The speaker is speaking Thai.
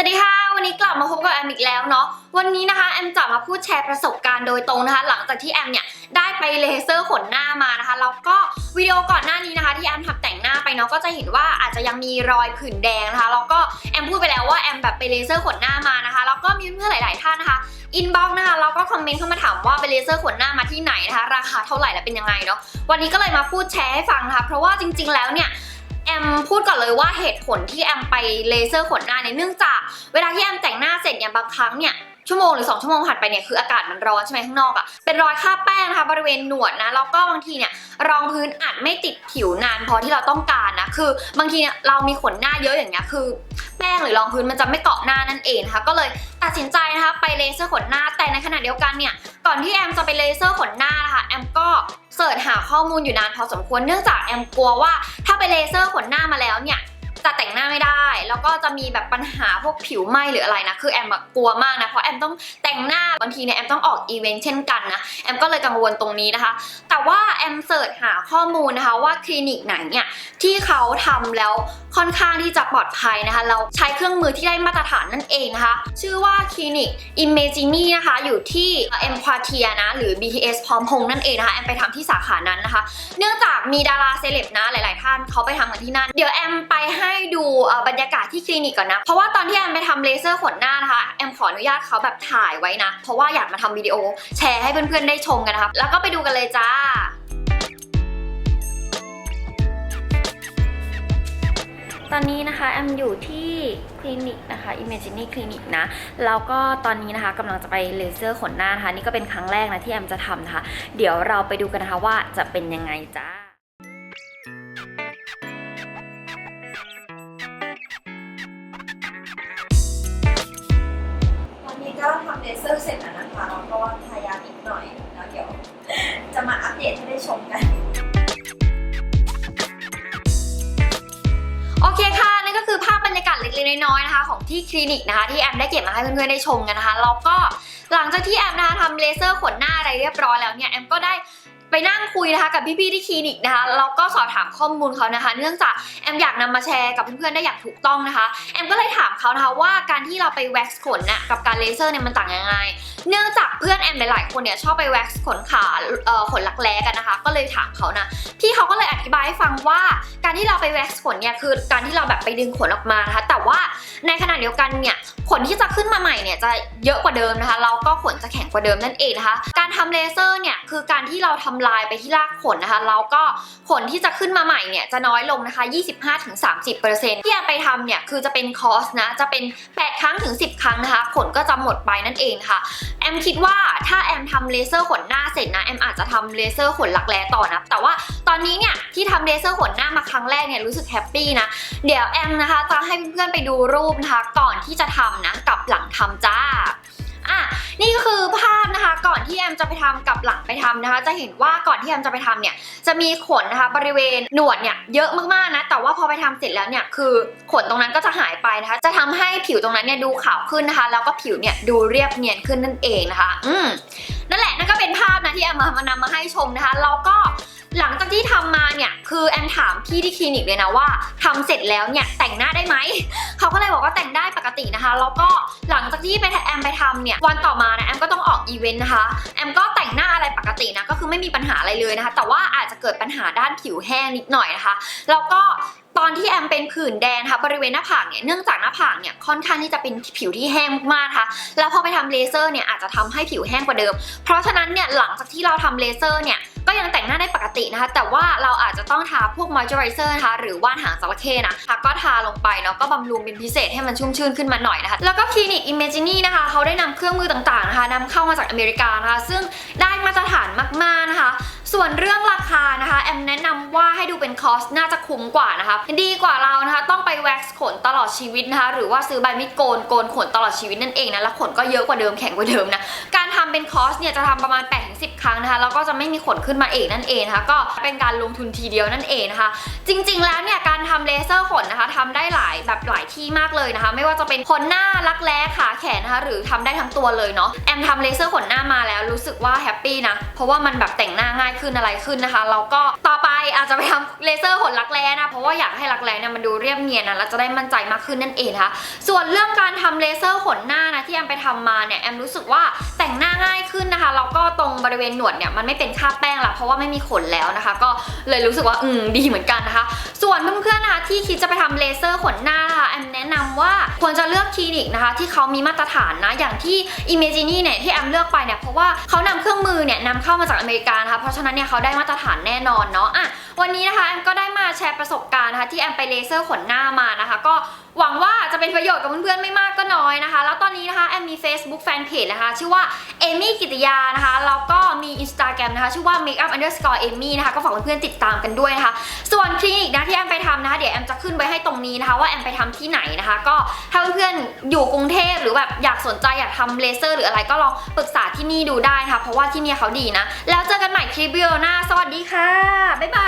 สวัสดีค่ะ วันนี้กลับมาพบกับแอมอีกแล้วเนาะวันนี้นะคะแอมจะมาพูดแชร์ประสบการณ์โดยตรงนะคะ หลังจากที่แอมเนี่ยได้ไปเลเซอร์ขนหน้ามานะคะแล้วก็วิดีโอก่อนหน้านี้นะคะ ที่แอมทำแต่งหน้าไปเนาะก็จะเห็นว่าอาจจะยังมีรอยผื่นแดงนะคะแล้วก็แอมพูดไปแล้วว่าแอมแบบไปเลเซอร์ขนหน้ามานะคะแล้วก็มีเพื่อนหลาย ๆ ท่านนะคะอินบ็อกนะคะแล้วก็คอมเมนต์เข้ามาถามว่าไปเลเซอร์ขนหน้ามาที่ไหนนะคะ ราคาเท่าไหร่และเป็นยังไงเนาะวันนี้ก็เลยมาพูดแชร์ให้ฟังนะคะเพราะว่าจริง ๆ แล้วเนี่ย แอมพูดก่อนเลยว่าเหตุผลที่แอมไปเลเซอร์ขนหน้าเนี่ยเนื่องจากเวลาที่แอมแต่งหน้าเสร็จเนี่ยบางครั้งเนี่ยชั่วโมงหรือ 2 ชั่วโมงผ่านไปเนี่ยคืออากาศมันร้อนใช่ไหมข้างนอกอะ่ะเป็นรอยคราบแป้งนะคะบริเวณหนวดนะแล้วก็บางทีเนี่ยรองพื้นอาจไม่ติดผิวนานพอที่เราต้องการนะคือบางทีเนี่ยเรามีขนหน้าเยอะอย่างเงี้ยคือ แป้งหรือรองพื้นมันจะไม่เกาะหน้านั่นเองนะคะก็เลยตัดสินใจนะคะไปเลเซอร์ขนหน้าแต่ในขณะเดียวกันเนี่ยก่อนที่แอมจะไปเลเซอร์ขนหน้านะคะแอมก็เสิร์ชหาข้อมูลอยู่นานพอสมควรเนื่องจากแอมกลัวว่า ไปเลเซอร์ขนหน้ามาแล้วเนี่ย จะแต่งหน้าไม่ได้ แล้วก็จะมีแบบปัญหาพวกผิวไหม้หรืออะไรนะ คือแอมอะกลัวมากนะ เพราะแอมต้องแต่งหน้า บางทีเนี่ยแอมต้องออกอีเวนต์เช่นกันนะ แอมก็เลยกังวลตรงนี้นะคะ แต่ว่าแอมเสิร์ชหาข้อมูลนะคะว่าคลินิกไหนเนี่ยที่เขาทำแล้วค่อนข้างที่จะปลอดภัยนะคะ เราใช้เครื่องมือที่ได้มาตรฐานนั่นเองนะคะ ชื่อว่าคลินิก Imagini นะคะ อยู่ที่เอ็มควาเทียนะ หรือ BTS พร้อมพงษ์นั่นเองนะคะ แอมไปทำที่สาขานั้นนะคะ เนื่องจากมีดาราเซเลบนะหลาย ๆ ท่านเขาไปทำกันที่นั่น เดี๋ยวแอมไปให้ดูเอ่อบรรยากาศที่คลินิกก่อนนะ เพราะว่าตอนที่แอมไปทำเลเซอร์ขนหน้านะคะแอมขออนุญาตเขาแบบถ่ายไว้นะ เพราะว่าอยากมาทำวิดีโอแชร์ให้เพื่อนๆได้ชมกันนะคะแล้วก็ไปดูกันเลยจ้าตอนนี้นะคะแอมอยู่ที่คลินิกนะคะ Imagine Clinic นะ แล้วก็ตอนนี้นะคะกำลังจะไปเลเซอร์ขนหน้านะคะ นี่ก็เป็นครั้งแรกนะที่แอมจะทำนะคะ เดี๋ยวเราไปดูกันนะคะว่าจะเป็นยังไงจ้า อร์เสร็จแล้วนะคะเราก็ทายาอีกหน่อยแล้วเดี๋ยวจะมาอัปเดตให้ได้ชมกัน โอเคค่ะ นั่นก็คือภาพบรรยากาศเล็กๆน้อยๆนะคะ ของที่คลินิกนะคะ ที่แอมได้เก็บมาให้เพื่อนๆได้ชมกันนะคะแล้วก็หลังจากที่แอมนะคะทำเลเซอร์ขนหน้าอะไรเรียบร้อยแล้วเนี่ยแอมก็ได้ ไปนั่งคุยนะคะกับพี่ๆที่คลินิกนะคะแล้วก็สอบถามข้อมูลเขานะคะ เนื่องจากแอมอยากนำมาแชร์กับเพื่อนๆได้อย่างถูกต้องนะคะ แอมก็เลยถามเขานะคะว่าการที่เราไปแว็กซ์ขนน่ะกับการเลเซอร์เนี่ยมันต่างยังไง เนื่องจากเพื่อนแอมหลายๆคนเนี่ยชอบไปแว็กซ์ขนขาเอ่อขนลักแร้กันนะคะ ก็เลยถามเขานะพี่เขาก็เลยอธิบายให้ฟังว่าการที่เราไปแว็กซ์ขนเนี่ยคือการที่เราแบบไปดึงขนออกมานะคะ แต่ว่าในขณะเดียวกันเนี่ยขนที่จะขึ้นมาใหม่เนี่ยจะเยอะกว่าเดิมนะคะแล้วก็ขนจะแข็งกว่าเดิมนั่นเองนะคะ การทำเลเซอร์เนี่ยคือการที่เราทำลายไปที่รากขนนะคะแล้วก็ขนที่จะขึ้นมาใหม่เนี่ยจะน้อยลงนะคะ 25-30%ที่แอมไปทำเนี่ยคือจะเป็นคอร์สนะจะเป็น 8 ครั้งถึง 10 ครั้งนะคะ ขนก็จะหมดไปนั่นเองค่ะ แอมคิดว่าถ้าแอมทำเลเซอร์ขนหน้าเสร็จนะแอมอาจจะทำเลเซอร์ขนหลักแร้ต่อนะแต่ว่าตอนนี้เนี่ยที่ทำเลเซอร์ขนหน้ามาครั้งแรกเนี่ยรู้สึกแฮปปี้นะเดี๋ยวแอมนะคะจะให้เพื่อนๆไปดูรูปนะคะก่อนที่จะทำนะกับหลังทำจ้า อะนี่ก็คือภาพนะคะ ก่อนที่แอมจะไปทำกับหลังไปทำนะคะ จะเห็นว่าก่อนที่แอมจะไปทำเนี่ยจะมีขนนะคะบริเวณหนวดเนี่ยเยอะมากๆนะแต่ว่าพอไปทำเสร็จแล้วเนี่ยคือขนตรงนั้นก็จะหายไปนะคะ จะทำให้ผิวตรงนั้นเนี่ยดูขาวขึ้นนะคะ แล้วก็ผิวเนี่ยดูเรียบเนียนขึ้นนั่นเองนะคะ อืมนั่นแหละนั่นก็เป็นภาพนะที่แอมมามานำมาให้ชมนะคะแล้วก็ เนี่ยคือแอมถามพี่ที่คลินิกเลยนะว่าทำเสร็จแล้วเนี่ยแต่งหน้าได้ไหม เขาก็เลยบอกว่าแต่งได้ปกตินะคะ แล้วก็หลังจากที่ไปแอมไปทำเนี่ยวันต่อมานะแอมก็ต้องออกอีเวนต์นะคะแอมก็แต่งหน้าอะไรปกตินะก็คือไม่มีปัญหาอะไรเลยนะคะ แต่ว่าอาจจะเกิดปัญหาด้านผิวแห้งนิดหน่อยนะคะ แล้วก็ตอนที่แอมเป็นผื่นแดงนะคะบริเวณหน้าผากเนี่ยเนื่องจากหน้าผากเนี่ยค่อนข้างที่จะเป็นผิวที่แห้งมากๆนะคะแล้วพอไปทำเลเซอร์เนี่ยอาจจะทำให้ผิวแห้งกว่าเดิม เพราะฉะนั้นเนี่ยหลังจากที่เราทำเลเซอร์เนี่ย ก็ยังแต่งหน้าได้ปกตินะคะ แต่ว่าเราอาจจะต้องทาพวกมอยเจอไรเซอร์นะคะหรือว่านหางจระเข้นะคะก็ทาลงไปเนาะก็บำรุงเป็นพิเศษให้มันชุ่มชื่นขึ้นมาหน่อยนะคะ แล้วก็คลินิก Imagini นะคะเขาได้นำเครื่องมือต่างๆนะคะนำเข้ามาจากอเมริกานะคะซึ่งได้มาตรฐานมากๆนะคะ ส่วนเรื่องราคานะคะแอมแนะนำว่าให้ดูเป็นคอสน่าจะคุ้มกว่านะคะดีกว่าเรานะคะต้องไปแว็กซ์ขนตลอดชีวิตนะคะหรือว่าซื้อใบมีดโกนโกนขนตลอดชีวิตนั่นเองนะแล้วขนก็เยอะกว่าเดิมแข็งกว่าเดิมนะการทำเป็นคอสเนี่ยจะทำประมาณ 10 ครั้งนะคะแล้วก็จะไม่มีขนขึ้นมาเองนั่นเองนะคะก็เป็นการลงทุนทีเดียวนั่นเองนะคะ จริง ๆ แล้วเนี่ยการทำเลเซอร์ขนนะคะทำได้หลายแบบหลายที่มากเลยนะคะ ไม่ว่าจะเป็นขนหน้ารักแร้ขาแขนนะคะหรือทำได้ทั้งตัวเลยเนาะแอมทำเลเซอร์ขนหน้ามาแล้วรู้สึกว่าแฮปปี้นะเพราะว่ามันแบบแต่งหน้าง่ายขึ้นอะไรขึ้นนะคะแล้วก็ต่อไปอาจจะไปทำเลเซอร์ขนรักแร้นะเพราะว่าอยากให้รักแร้เนี่ยมันดูเรียบเนียนนะแล้วจะได้มั่นใจมากขึ้นนั่นเองนะคะส่วนเรื่องการทำเลเซอร์ขนหน้านะที่แอมไปทำมาเนี่ยแอมรู้สึกว่าแต่งหน้าง่ายขึ้นนะคะแล้วก็ตรงบริเวณหนวดเนี่ยมันไม่เป็นคราบแป้งละเพราะว่าไม่มีขนแล้วนะคะ ก็เลยรู้สึกว่าอืมดีเหมือนกันนะคะ ส่วนเพื่อนๆนะคะที่คิดจะไปทำเลเซอร์ขนหน้านะคะแอมแนะนำว่าควรจะเลือกคลินิกนะคะ ที่เขามีมาตรฐานนะอย่างที่ i m a g i n y เนี่ยที่แอมเลือกไปเนี่ยเพราะว่าเขานำเครื่องมือเนี่ยนำเข้ามาจากอเมริกานะคะเพราะฉะนั้นเนี่ยเขาได้มาตรฐานแน่นอนเนาะอะวันนี้นะคะแอมก็ได้มาแชร์ประสบการณ์นะคะที่แอมไปเลเซอร์ขนหน้ามานะคะ ก็ หวังว่าจะเป็นประโยชน์กับเพื่อนๆไม่มากก็น้อยนะคะ แล้วตอนนี้นะคะแอมมี Facebook Fanpage นะคะ ชื่อว่าเอมี่กิติยานะคะ แล้วก็มี Instagram นะคะ ชื่อว่า makeup underscore amy นะคะ ก็ฝากเพื่อนๆติดตามกันด้วยนะคะ ส่วนคลินิกนะที่แอมไปทำนะคะ เดี๋ยวแอมจะขึ้นไว้ให้ตรงนี้นะคะ ว่าแอมไปทำที่ไหนนะคะ ก็ถ้าเพื่อนๆอยู่กรุงเทพหรือแบบอยากสนใจอยากทำเลเซอร์หรืออะไรก็ลองปรึกษาที่นี่ดูได้นะคะ เพราะว่าที่นี่เขาดีนะ แล้วเจอกันใหม่คลิปวิดีโอหน้า สวัสดีค่ะ บ๊ายบาย